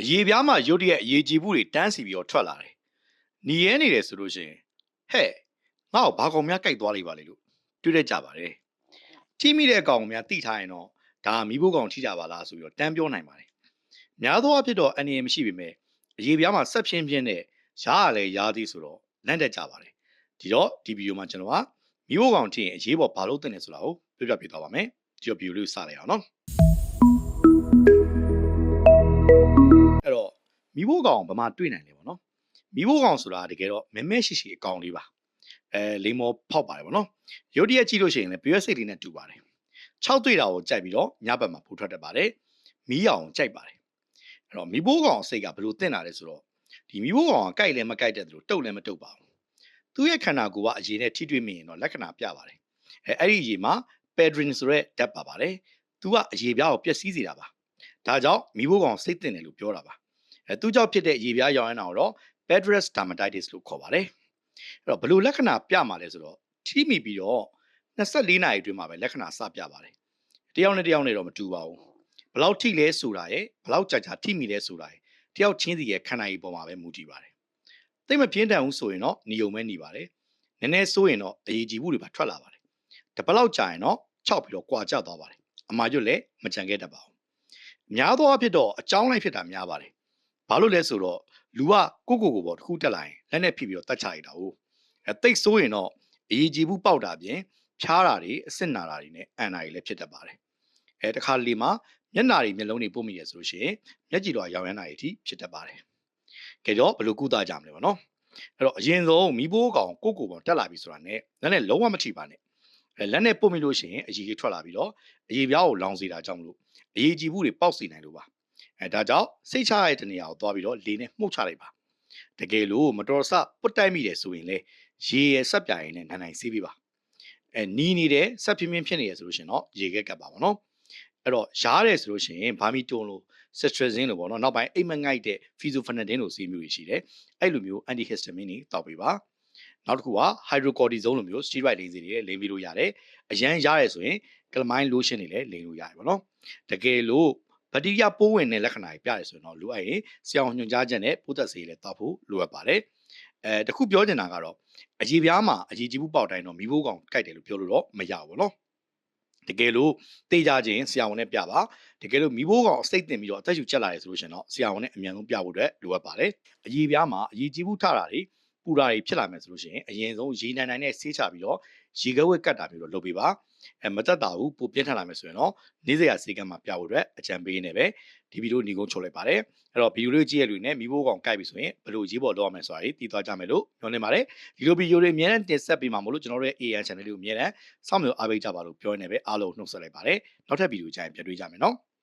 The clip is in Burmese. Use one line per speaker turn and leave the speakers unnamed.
အရေးပြားမှာရုတ်တရက်အရေးကြီးမှုတွေတန်းစီပြီးတော့ထွက်လာတယ်။หนีရဲနေတယ်ဆိုလို့ရှိရင်ဟဲ့ငါ့ကိုဘာကောင်များကြိုက်သွားလိမ့်ပါလေလို့တွေးတတ်ကြပါတယ်။ထိမိတဲ့ကောင်များတိထားရင်တော့ဒါမိဖို့ကောင်ထိကြပါလားဆိုပြီးတော့တန်းပြောနိုင်ပါတယ်။များသောအားဖြင့်တော့အနေရမရှိပေမဲ့အရေးပြားမှာဆက်ဖြင်းဖြင်းနဲ့ရားရလဲရားသည်ဆိုတော့လန့်တက်ကြပါတယ်။ဒီတော့ဒီဗီဒီယိုမှာကျွန်တော်ကမိဖို့ကောင်ထိရင်အရေးပေါ်ဘာလို့တင်လဲဆိုတာကိုပြောပြပေးသွားပါမယ်။ဒီတော့ဗီဒီယိုလေးကိုစလိုက်အောင်နော်။အဲ့တော့ မိဖို့ကောင်ဘာမှတွေ့နိုင်လဲပေါ့နော်။မိဖို့ကောင်ဆိုတာတကယ်တော့မဲမဲရှိရှိအကောင်လေးပါ။အဲလိမ္မောဖောက်ပါတယ်ပေါ့နော်။ရုတ်တရက်ကြည့်လို့ရှိရင်လည်းပြည့်စိတ်လေးနဲ့တူပါတယ်။6တွေ့တာကိုကြိုက်ပြီးတော့ညဘက်မှာဖူထွက်တတ်ပါတယ်။မီးအောင်ကြိုက်ပါတယ်။အဲ့တော့မိဖို့ကောင်စိတ်ကဘယ်လိုတင့်လာလဲဆိုတော့ဒီမိဖို့ကောင်ကကြိုက်လည်းမကြိုက်တဲ့သူတုတ်လည်းမတုတ်ပါဘူး။သူ့ရဲ့ခန္ဓာကိုယ်ကအရေးနဲ့ထိတွေ့မိရင်တော့လက္ခဏာပြပါတယ်။အဲအဲ့ဒီအရေးမှာ pedrin ဆိုတဲ့ဓာတ်ပါပါတယ်။သူကအရေးပြားကိုပျက်စီးစေတာပါ။ဒါကြောင့်မိဖို့ကောင်စိတ်တင်တယ်လို့ပြောတာပါ။ အဲသူကြောင့်ဖြစ်တဲ့ရေပြားရောင်ရမ်းတာကိုတော့ Pedrus dermatitis လို့ခေါ်ပါတယ်။အဲ့တော့ဘယ်လိုလက္ခဏာပြမှာလဲဆိုတော့ထိမိပြီးတော့24နာရီအတွင်းမှာပဲလက္ခဏာစပြပါတယ်။တယောက်နဲ့တယောက်နဲ့တော့မတူပါဘူး။ဘယ်လောက်ထိလဲဆိုတာရဲ့ဘယ်လောက်ကြာကြာထိမိလဲဆိုတာရဲ့တယောက်ချင်းစီရဲ့ခန္ဓာရည်ပေါ်မှာပဲမူတည်ပါတယ်။သိပ်မပြင်းထန်ဘူးဆိုရင်တော့ညီုံမဲညီပါတယ်။နည်းနည်းဆိုးရင်တော့အရေးကြီးမှုတွေပါထွက်လာပါတယ်။တပတ်လောက်ကြာရင်တော့ခြောက်ပြီးတော့ကြွာကျသွားပါတယ်။အမာကျွတ်လည်းမကြံခဲ့တတ်ပါဘူး။များသောအားဖြင့်တော့အကြောင်းလိုက်ဖြစ်တာများပါတယ်။ ဘာလို့လဲဆိုတော့လူကကိုကိုကိုပေါ်တစ်ခုတက်လာရင်လက်နဲ့ဖိပြီးတော့တတ်ချလိုက်တာဟုတ်အဲတိတ်ဆိုးရင်တော့အရေးကြီးဘူးပေါက်တာပြင်ဖြားတာတွေအစ်စ်နာတာတွေနဲ့အန်နာတွေလည်းဖြစ်တတ်ပါတယ်အဲတခါလေမှာမျက်နာတွေမျက်လုံးတွေပုတ်မိရဆိုလို့ရှိရင်မျက်ကြည်တော်ရောင်ရမ်းတာတွေအထိဖြစ်တတ်ပါတယ်ကဲတော့ဘယ်လိုကုသကြမလဲပေါ့နော်အဲ့တော့အရင်ဆုံးမိဘိုးကောင်ကိုကိုပေါ်တက်လာပြီဆိုတာနဲ့လက်နဲ့လုံးဝမထိပါနဲ့အဲလက်နဲ့ပုတ်မိလို့ရှိရင်အရေးကြီးထွက်လာပြီးတော့အရေးပြားကိုလောင်စေတာကြောင့်မလို့အရေးကြီးဘူးတွေပေါက်စေနိုင်လို့ပါ အဲဒါကြောင့်စိတ်ချရတဲ့နေရာကိုသွားပြီးတော့လေနဲ့မှုတ်ချလိုက်ပါတကယ်လို့မတော်ဆပုတ်တိုက်မိတယ်ဆိုရင်လေရေရဆက်ပြိုင်နဲ့နိုင်နိုင်ဆေးပေးပါအဲနီးနေတယ်ဆက်ပြင်းပြင်းဖြစ်နေရဆိုလို့ရှင်တော့ရေကက်ကပ်ပါပါနော်အဲ့တော့ရားတယ်ဆိုလို့ရှိရင်ဘာမီတွန်လို့ cetirizine လို့ပေါ့နော်နောက်ပိုင်းအိမ်မငိုက်တဲ့ fizofenadin လို့ဆေးမျိုးတွေရှိတယ်အဲ့လိုမျိုး antihistamine တွေတောက်ပေးပါနောက်တစ်ခုက hydrocortisone လိုမျိုး steroid လိမ့်စီတွေလိမ့်ပြီးလို့ရတယ်အရန်ရတယ်ဆိုရင် calamine lotion တွေလည်းလိမ့်လို့ရတယ်ပေါ့နော်တကယ်လို့ ဘက်တီးရီးယားပိုးဝင်တဲ့လက္ခဏာတွေပြတယ်ဆိုရင်တော့လိုအပ်ရင်ဆရာဝန်ညွှန်ကြားချက်နဲ့ပိုးသက်ဆေးလည်းတောက်ဖို့လိုအပ်ပါတယ်အဲတခုပြောချင်တာကတော့အကြီးပြားမှာအကြီးကြီးဘူးပေါက်တိုင်းတော့မိဘကောင်ကြိုက်တယ်လို့ပြောလို့တော့မရဘူးနော်တကယ်လို့တေးကြခြင်းဆရာဝန်နဲ့ပြပါတကယ်လို့မိဘကောင်အစိတ်တင်ပြီးတော့အသက်ရှူချက်လာတယ်ဆိုလို့ရှင်တော့ဆရာဝန်နဲ့အမြန်ဆုံးပြဖို့အတွက်လိုအပ်ပါတယ်အကြီးပြားမှာအကြီးကြီးဘူးထတာတွေပူတာတွေဖြစ်လာမယ်ဆိုလို့ရှိရင်အရင်ဆုံးရေနိုင်နိုင်နဲ့ဆေးချပြီးတော့ ရေကဝက်ကတ်တာမျိုးတော့လုပ်ပေးပါအဲမတက်တာဘူးပိုပြင်းထန်လာမယ်ဆိုရင်တော့နေ့စရာစေကံမှာပြဖို့အတွက်အကြံပေးနေပဲဒီဗီဒီယိုညီကုန်းချုပ်လိုက်ပါတယ်အဲ့တော့ဗီဒီယိုလေးကြည့်ရလူနဲ့မိဖို့ကောင်ကြိုက်ပြီဆိုရင်ဘယ်လိုရေးပေါ်လုပ်ရမလဲဆိုတာတွေတည်သွားကြမယ်လို့ညွှန်နေပါတယ်ဒီလိုဗီဒီယိုတွေအများနဲ့တင်ဆက်ပေးမှာမို့လို့ကျွန်တော်တို့ရဲ့ AN channel လေးကိုအများနဲ့စောင့်မျှော်အားပေးကြပါလို့ပြောနေပဲအားလုံးနှုတ်ဆက်လိုက်ပါတယ်နောက်ထပ်ဗီဒီယိုကြရင်ပြန်တွေ့ကြမယ်နော်